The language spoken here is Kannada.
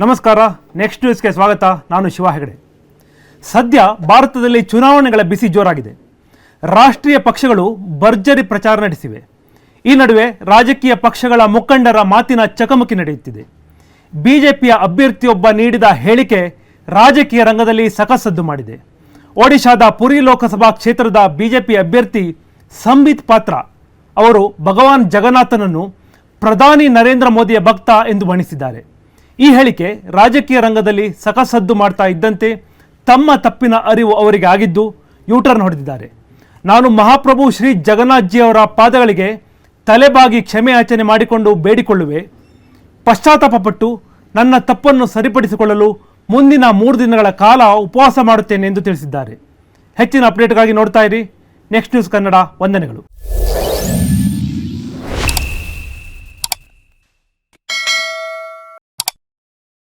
ನಮಸ್ಕಾರ ನೆಕ್ಸ್ಟ್ ನ್ಯೂಸ್ಗೆ ಸ್ವಾಗತ. ನಾನು ಶಿವ ಹೆಗಡೆ. ಸದ್ಯ ಭಾರತದಲ್ಲಿ ಚುನಾವಣೆಗಳ ಬಿಸಿ ಜೋರಾಗಿದೆ. ರಾಷ್ಟ್ರೀಯ ಪಕ್ಷಗಳು ಭರ್ಜರಿ ಪ್ರಚಾರ ನಡೆಸಿವೆ. ಈ ನಡುವೆ ರಾಜಕೀಯ ಪಕ್ಷಗಳ ಮುಖಂಡರ ಮಾತಿನ ಚಕಮಕಿ ನಡೆಯುತ್ತಿದೆ. ಬಿಜೆಪಿಯ ಅಭ್ಯರ್ಥಿಯೊಬ್ಬ ನೀಡಿದ ಹೇಳಿಕೆ ರಾಜಕೀಯ ರಂಗದಲ್ಲಿ ಸಕಸದ್ದು ಮಾಡಿದೆ. ಒಡಿಶಾದ ಪುರಿ ಲೋಕಸಭಾ ಕ್ಷೇತ್ರದ ಬಿಜೆಪಿ ಅಭ್ಯರ್ಥಿ ಸಂಬಿತ್ ಪಾತ್ರ ಅವರು ಭಗವಾನ್ ಜಗನ್ನಾಥನನ್ನು ಪ್ರಧಾನಿ ನರೇಂದ್ರ ಮೋದಿಯ ಭಕ್ತ ಎಂದು ಬಣ್ಣಿಸಿದ್ದಾರೆ. ಈ ಹೇಳಿಕೆ ರಾಜಕೀಯ ರಂಗದಲ್ಲಿ ಸಕಸದ್ದು ಮಾಡ್ತಾ ಇದ್ದಂತೆ ತಮ್ಮ ತಪ್ಪಿನ ಅರಿವು ಅವರಿಗೆ ಆಗಿದ್ದು ಯೂಟರ್ನ್ ಹೊಡೆದಿದ್ದಾರೆ. ನಾನು ಮಹಾಪ್ರಭು ಶ್ರೀ ಜಗನ್ನಾಥ್ಜಿಯವರ ಪಾದಗಳಿಗೆ ತಲೆಬಾಗಿ ಕ್ಷಮೆ ಯಾಚನೆ ಮಾಡಿಕೊಂಡು ಬೇಡಿಕೊಳ್ಳುವೆ. ಪಶ್ಚಾತ್ತಾಪಪಟ್ಟು ನನ್ನ ತಪ್ಪನ್ನು ಸರಿಪಡಿಸಿಕೊಳ್ಳಲು ಮುಂದಿನ ಮೂರು ದಿನಗಳ ಕಾಲ ಉಪವಾಸ ಮಾಡುತ್ತೇನೆ ಎಂದು ತಿಳಿಸಿದ್ದಾರೆ. ಹೆಚ್ಚಿನ ಅಪ್ಡೇಟ್ಗಾಗಿ ನೋಡ್ತಾ ಇರಿ. ನೆಕ್ಸ್ಟ್ ನ್ಯೂಸ್ ಕನ್ನಡ ವಂದನೆಗಳು.